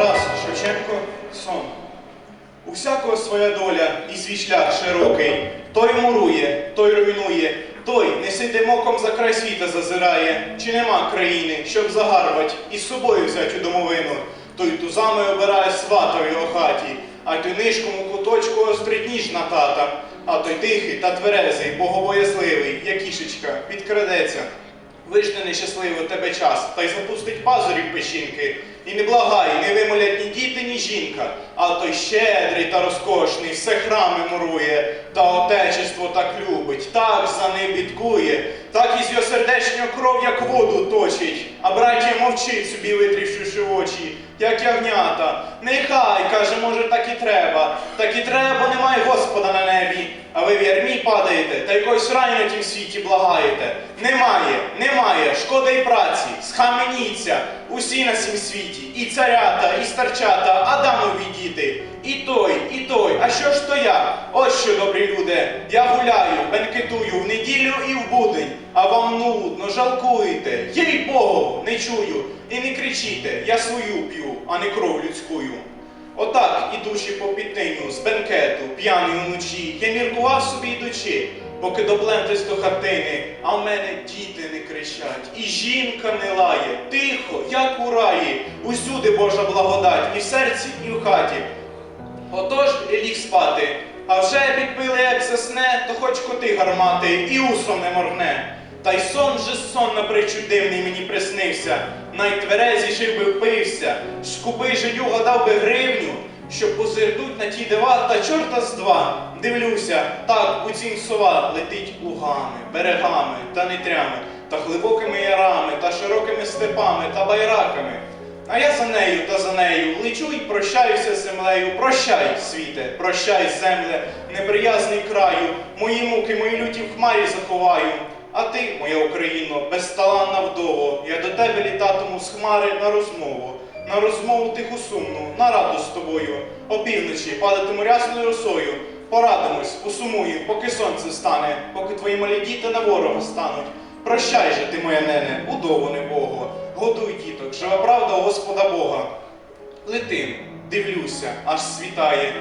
Тарас Шевченко сон. У всякого своя доля і свій шлях широкий. Той мурує, той руйнує, той не сидим оком за край світа зазирає. Чи нема країни, щоб загарбать і з собою взять у домовину? Той тузами обирає сватові о хаті, а той нишком у куточку острить ніж на тата. А той тихий та тверезий, богобоязливий, як кішечка, підкрадеться. Вижне нещасливо тебе час, та й запустить пазурів печінки. І не благає, не вимолять ні діти, ні жінка, а той щедрий та розкошний, все храми мурує, та отечество так любить, так за ним бідкує, так із його сердечнього кров, як воду точить, а браття мовчить собі, витрівшивши очі, як ягнята. Нехай, каже, може, так і треба, так і треба, немає Господа на небі. А ви в ярмі падаєте та якогось раю на тім світі благаєте. Немає, немає, шкода й праці, схаменіться, усі на сім світі, і царята, і старчата, Адамові діти, і той, і той. А що ж то я? Ось що, добрі люди, я гуляю, бенкетую в неділю і в будень, а вам нудно, жалкуєте, їй Богу, не чую. І не кричіте, я свою п'ю, а не кров людськую. Отак, ідучи по підтиню з бенкету, п'яний уночі, я міркував собі йдучи, поки доплентись до хатини, а в мене діти не кричать, і жінка не лає, тихо, як у раї, усюди Божа благодать, і в серці, і в хаті. Отож ліг спати, а вже підпили, як засне, то хоч коти гармати, і усом не моргне. Та й сон же сон напричу дивний мені приснився, найтверезіший би впився, скупий жидюга дав би гривню, що позирнуть на ті дива, та чорта з два. Дивлюся, так у цім сова летить лугами, берегами та нетрями, та глибокими ярами, та широкими степами та байраками. А я за нею та за нею лечу й прощаюся землею. Прощай, світе, прощай, земле, неприязний краю, мої муки, мої люті в хмарі заховаю. А ти, моя Україно, безталанна вдово, я до тебе літатиму з хмари на розмову, на розмову тиху сумну, на раду з тобою. Опівночі падатиму рясною росою, порадимось, посумую, поки сонце стане, поки твої малі діти на ворога стануть. Прощай же ти, моя нене, удову небого, годуй діток, жива правда Господа Бога. Летим, дивлюся, аж світає,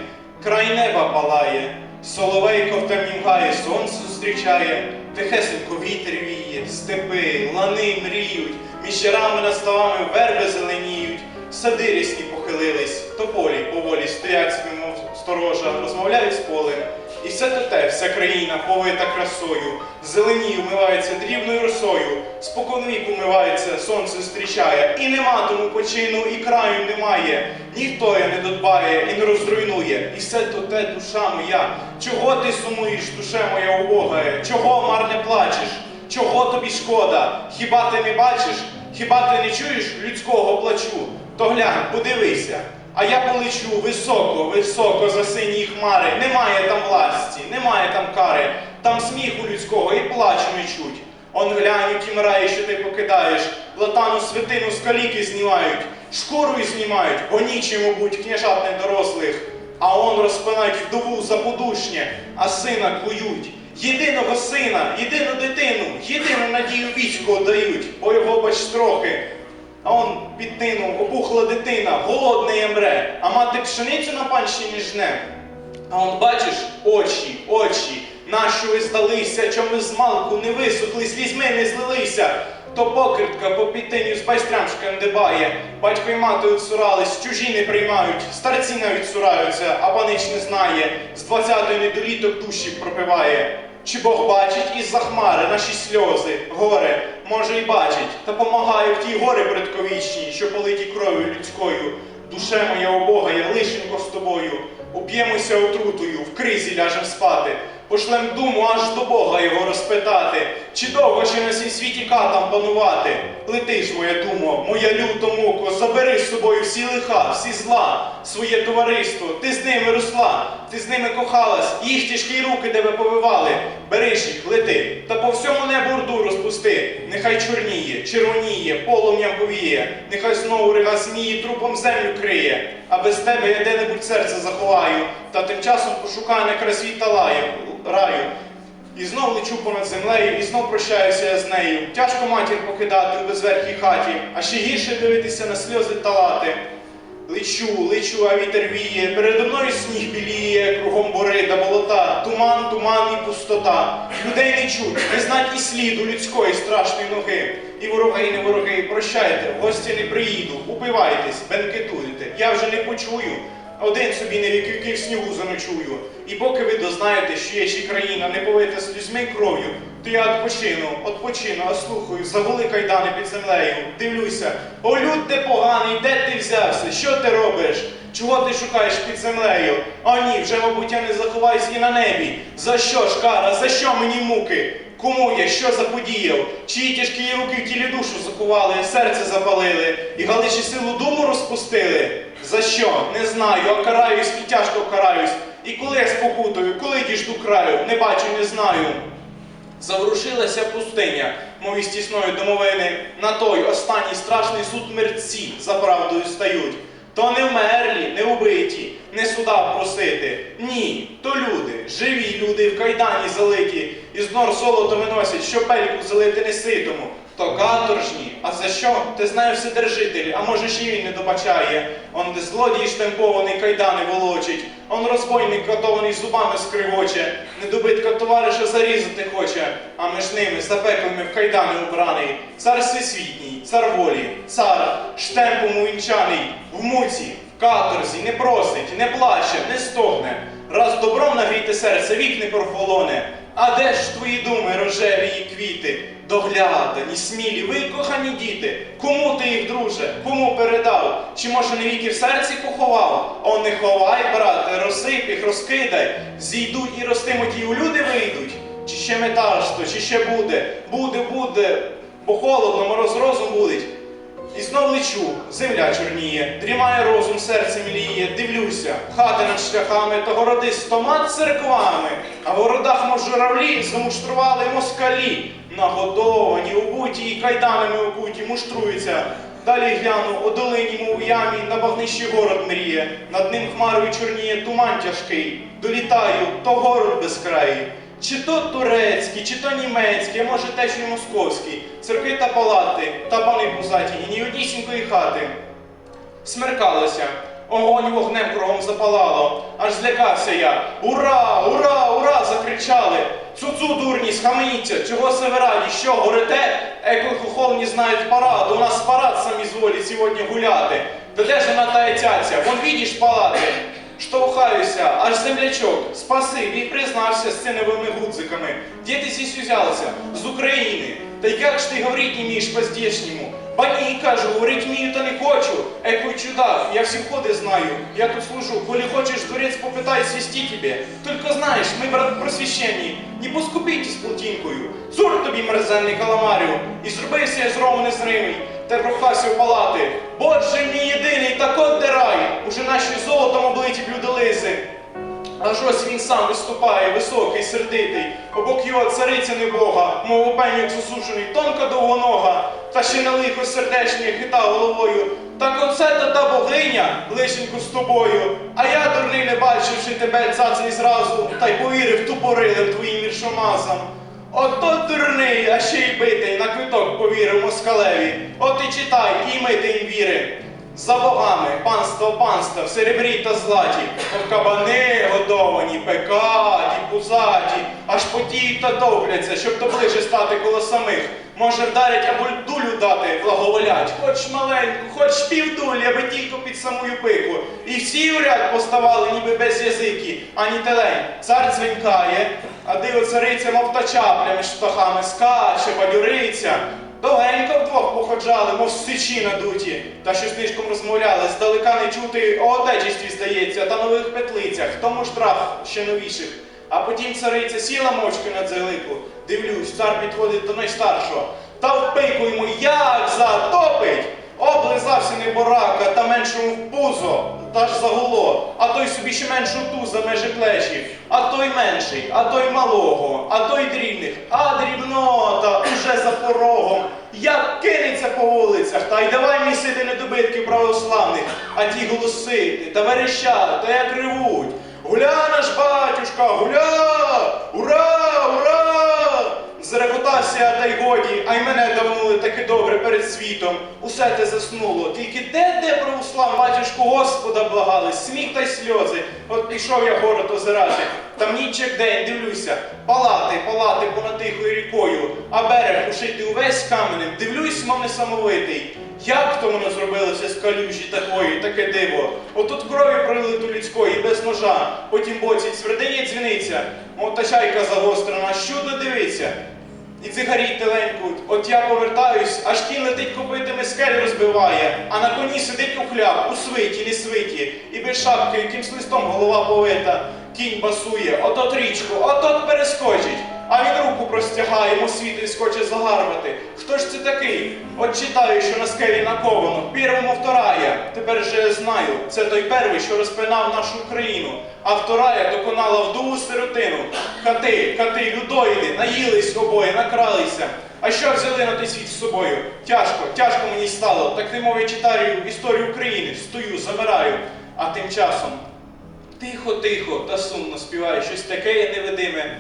край неба палає, соловейко в темнім гаї сонце зустрічає, тихесенько вітер віє, степи, лани мріють, між ярами над ставами верби зеленіють, сади рісні похилились, тополі поволі стоять собі, мов сторожа, розмовляють з полем. І все то те, вся країна повита красою, зеленію вмивається дрібною росою, споконвіку вмивається, сонце зустрічає, і нема тому почину, і краю немає. Ніхто я не додбає і не розруйнує. І все то те, душа моя. Чого ти сумуєш, душе моя убогає? Чого марне плачеш? Чого тобі шкода? Хіба ти не бачиш? Хіба ти не чуєш людського плачу? То глянь, подивися. А я полечу високо, високо за сині хмари. Немає там власті, немає там кари, там сміху людського і плачу не чуть. Он глянь у тім раї, що ти покидаєш, латану святину з каліки знімають, шкурою знімають, гонічі, мабуть, княжат недорослих. А он розпинають вдову за подушнє, а сина кують. Єдиного сина, єдину дитину, єдину надію війську дають, бо його бач трохи. А он під тину опухла дитина, голодний емре, а мати пшеницю на панщині жне. А он бачиш очі, очі, нащо ви здалися, чому з малку не висохли, слізьми не злилися. То покритка по підтиню з байстрямшком дебає. Батько й мати оцурались, чужі не приймають, старці навіть цураються, а панич не знає. З двадцятої недоліток душі пропиває. Чи Бог бачить із-за хмари наші сльози, горе, може й бачить, та помагає в тій гори предковічній, що политі кров'ю людською. Душе моя у Бога, я лишенько з тобою. Уп'ємося отрутою, в кризі ляжем спати. Пошлем думу аж до Бога його розпитати, чи довго ще на цій світі катам панувати. Лети ж, моя думо, моя люто муко, забери з собою всі лиха, всі зла, своє товариство, ти з ними росла, ти з ними кохалась, їх тяжкі руки тебе повивали. Бери ж їх, лети, та по всьому небу орду розпусти. Нехай чорніє, червоніє, полум'ям повіє, нехай знову регасніє, трупом землю криє. А без тебе я де-небудь серце заховаю, та тим часом пошукаю на край світа лаю, раю. І знов лечу понад землею, і знов прощаюся я з нею. Тяжко матір покидати у безверхій хаті, а ще гірше дивитися на сльози талати. Лечу, лечу, а вітер віє, передо мною сніг біліє, кругом бори та болота, туман, туман і пустота. Людей не чуть, не знать і сліду людської страшної ноги. І вороги, і не вороги, прощайте, в гості не приїду, упивайтесь, бенкетуйте, я вже не почую. Один собі віки віків снігу заночую. І поки ви дознаєте, що є ще країна не повита слізьми і кров'ю, то я відпочину, відпочину, а слухаю, загули кайдани під землею. Дивлюся, о люд ти поганий, де ти взявся? Що ти робиш? Чого ти шукаєш під землею? А ні, вже, мабуть, я не заховаюсь і на небі. За що ж, кара, за що мені муки? Кому я що заподіяв? Чиї тяжкі руки в тілі душу закували, серце запалили, і галичі силу думу розпустили? За що? Не знаю, а караюсь і тяжко караюсь. І коли я спокутую, коли діжду краю, не бачу, не знаю. Заворушилася пустиня, мов із тісної домовини, на той останній страшний суд мерці за правдою стають. То не вмерлі, не убиті, не суда просити. Ні, то люди, живі люди в кайдані залиті, із нор золото виносять, що пельку залити не ситому. То каторжні, а за що? Ти знає вседержителі, а може ще й він не добачає. Он де злодій штемпований кайдани волочить, он розбойник катований зубами скривоче, недобитка товариша зарізати хоче, а між ними запеклими в кайдани убраний. Цар всесвітній, цар волі, цар штемпом увінчаний, в муці, в каторзі, не просить, не плаче, не стогне. Раз добром нагріте серце, вік не прохолоне. А де ж твої думи, рожеві і квіти? Доглядані, смілі, ви кохані діти. Кому ти їх, друже, кому передав? Чи може не віки в серці поховав? О, не ховай, брате, розсип їх, розкидай. Зійдуть і ростимуть, і у люди вийдуть. Чи ще метарство, чи ще буде? Буде, буде, бо холодно, мороз розум будить. І знов лечу, земля чорніє, дрімає розум, серце мліє, дивлюся, хати над шляхами та городи стомат церквами, а в городах, мов журавлі, замуштрували москалі, нагодовані, убуті і кайданами окуті, муштруються. Далі гляну, у долині, мов у ямі, на багнищі город мріє, над ним хмарою чорніє туман тяжкий. Долітаю, то город безкраїй. Чи то турецький, чи то німецький, а може теж і московський, церкви та палати, та пани пузаті, і ні однісінької хати. Смеркалося, огонь вогнем кругом запалало, аж злякався я. Ура, ура, ура! закричали. Цуцу, схаменіться, чого се ви раді, що горите? Еко хохолні знають парад, у нас парад самі зволі сьогодні гуляти. Та де ж вона та тяця? Вон відіш палати. Штовхаюся, аж землячок, спасибі, признався з циневими гудзиками. Де ти здесь взялся? З України. Та як ж ти говорить не вмієш по-здешньому? Ба ні, кажу, говорить вмію, та не хочу. Екой чудак, я всі входи знаю, я тут служу. Коли хочеш, дурець попитай свісті тебе. Только знаєш, ми, брат, просвященні, не поскупіть з плотінкою. Цур тобі, мерзенний каламарю, і зробився я з рому незримий, та прохався в палати. Боже мій єдиний, так от де уже наші золотом облиті блюдолизи. Аж ось він сам виступає, високий, сердитий, обок його цариця небога, мов опенюк засушений, тонка довгонога, та ще на лихо сердечні хита головою. Так оце та та богиня, лишенько з тобою. А я, дурний, не бачивши тебе цацей зразу, та й повірив тупорилим твоїм віршомазам. Ото дурний, а ще й битий, на квиток повірив москалеві. От і читай, і ми тим віри. За богами, панство панства, в серебрі та златі, в кабани годовані, пекаті, пузаті, аж потіють та топляться, щоб доближче стати коло самих. Може вдарять або дулю дати, благоволять, хоч маленьку, хоч півдулі, аби тільки під самую пику. І всі у ряд поставали, ніби без язики, ані телень. Цар дзвінкає, а диво цариця, мов та чапля між птахами, скаче, бадюриться. Довгенько вдвох походжали, мов сичі надуті, та що нишком розмовляли, здалека не чути о одечестві, здається, та нових петлицях, тому штраф ще новіших. А потім цариця сіла мовчки на дзелику, дивлюсь, цар підходить до найстаршого, та впикуємо, як затопить! Облизався неборака та меншому в пузо, та ж загуло, а той собі ще меншу туза межі плечі, а той менший, а той малого, а той дрібних, а дрібнота уже за порогом. Як кинеться по вулицях, та й давай місити недобитків православних, а ті голосити та верещати, та як ревуть. Гуля наш батюшка, гуля! Ура! Ура! Та й годі, а й мене давнули таки добре перед світом. Усе те заснуло. Тільки де де православ, батюшко ручку Господа благали, сміх та й сльози. От пішов я город озирати. Там ніч як день дивлюся, палати, палати понад тихою рікою, а берег ушитий увесь каменем. Дивлюсь, мов несамовитий. Як то воно зробилося з калюжі такої, таке диво? Отут крові пролито людської без ножа, потім боці цвердині дзвіниця, мов та чайка загострена, щудно дивиться. І цигарі теленькуть, от я повертаюсь, аж кінь летить копитами скель розбиває, а на коні сидить у хляб, у свиті, не свиті, і без шапки, якимсь листом голова повита. Кінь басує, отот річку, отот перескочить, а він руку простягає, йому світ і схоче загарбати. Хто ж це такий? От читаю, що на скелі наковано, первому вторая. Тепер же я знаю, це той первий, що розпинав нашу Україну, а вторая доконала вдову сиротину. Хати, хати, людоїди, наїлись обоє, накралися. А що взяли на той світ з собою? Тяжко, тяжко мені стало. Так немов я читаю історію України, стою, замираю. А тим часом тихо, тихо та сумно співає щось таке невидиме.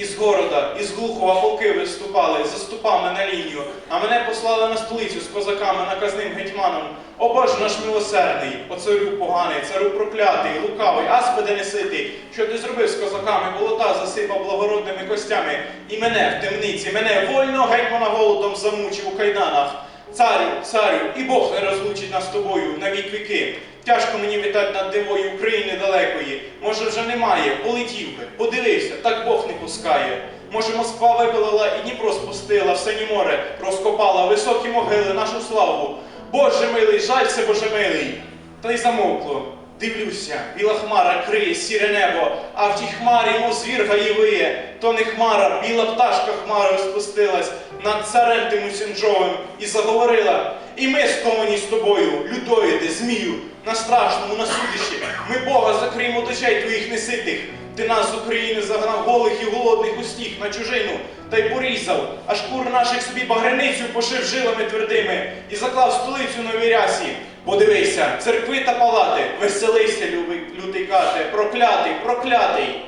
Із города, із Глухова полки виступали за ступами на лінію, а мене послали на столицю з козаками наказним гетьманом. О Боже наш милосердний, о царю поганий, царю проклятий, лукавий, аспиде неситий, що ти зробив з козаками, болота засипав благородними костями, і мене в темниці, мене вольного гетьмана голодом замучив у кайданах. Царю, царю, і Бог не розлучить нас з тобою на вік віки. Тяжко мені вітать над дивою України далекої. Може, вже немає, полетів би, подивився, так Бог не пускає. Може, Москва випилила і Дніпро спустила, в синє море розкопала високі могили, нашу славу. Боже милий, жалься, Боже милий. Та й замовкло. Дивлюся, біла хмара криє сіре небо, а в тій хмарі, мов звір гаєвиє, то не хмара, біла пташка хмарою спустилась над царем тим усінджовим і заговорила. І ми сковані з тобою, людоїди, змію, на страшному, на судищі. Ми Бога закриємо дочей твоїх неситих. Ти нас з України загнав голих і голодних у сніг на чужину, та й порізав, аж кур наших собі багряницю пошив жилами твердими і заклав столицю на вірясі. Подивися, церкви та палати, веселися, любий, лютий каже, проклятий, проклятий.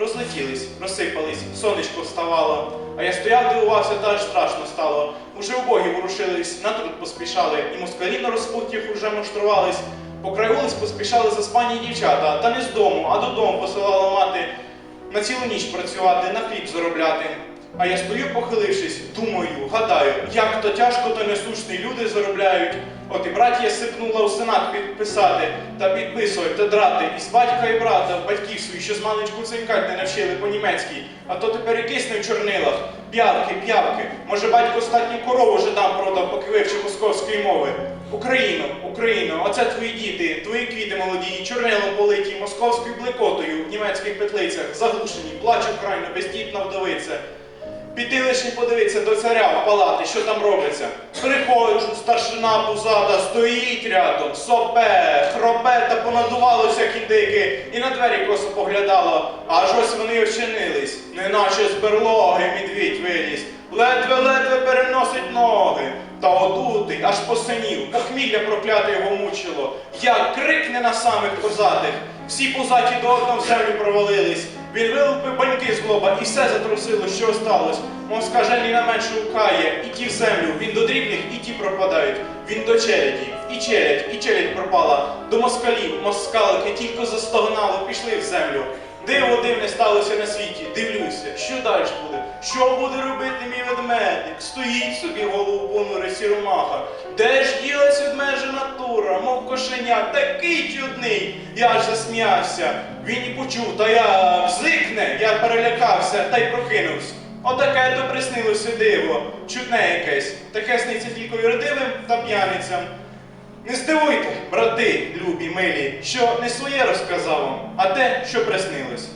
Розлетілись, розсипались, сонечко вставало. А я стояв, дивувався, та аж страшно стало. Уже убогі ворушились, на труд поспішали, і москалі на розпутях уже муштрувались. По краю вулиць поспішали заспані дівчата, та не з дому, а додому посилала мати на цілу ніч працювати, на хліб заробляти. А я стою, похилившись, думаю, гадаю, як то тяжко то несушні люди заробляють. От і братія сипнула у сенат підписати та підписувати та драти із батька і брата, батьків своїх, що з маличку цинкать не навчили по-німецьки, а то тепер і кисне в чорнилах. П'явки, п'явки. Може, батько остатню корову жидам продав, поки вивчив московської мови. Україно, Україно, оце твої діти, твої квіти молоді, чорнилом политі, московською блекотою в німецьких петлицях, заглушені, плаче крайно, бездітна вдовиця. Піти лише подивитися до царя в палати, що там робиться. Приходжу, старшина пузата, стоїть рядом, сопе, хропе та понадувалося кіндики, і на двері косо поглядало. Аж ось вони очинились, неначе з берлоги медвідь виліз. Ледве-ледве переносить ноги. Та одутий, аж посинів, похмілля прокляте його мучило. Як крикне на самих позатих. Всі позаті до одного землю провалились. Він вилупив баньки з лоба і все затрусило, що осталось. Мов скажені на менше укає, і ті в землю, він до дрібних, і ті пропадають. Він до челяді, і челядь, і челядь пропала. До москалів, москалики тільки застогнали, пішли в землю. Диво дивне сталося на світі, дивлюся, що далі буде? Що буде робити мій ведмедик? Стоїть собі голову понуре сіромаха. Де ж ділась ведмежа натура, мов кошеня, такий чудний. Я аж засміявся. Він і почув, та я взикне, я перелякався та й прокинувся. Отаке то приснилося диво, чудне якесь, таке сниться тільки юридивим та п'яницям. Не здивуйте, брати, любі, милі, що не своє розказав вам, а те, що приснилось.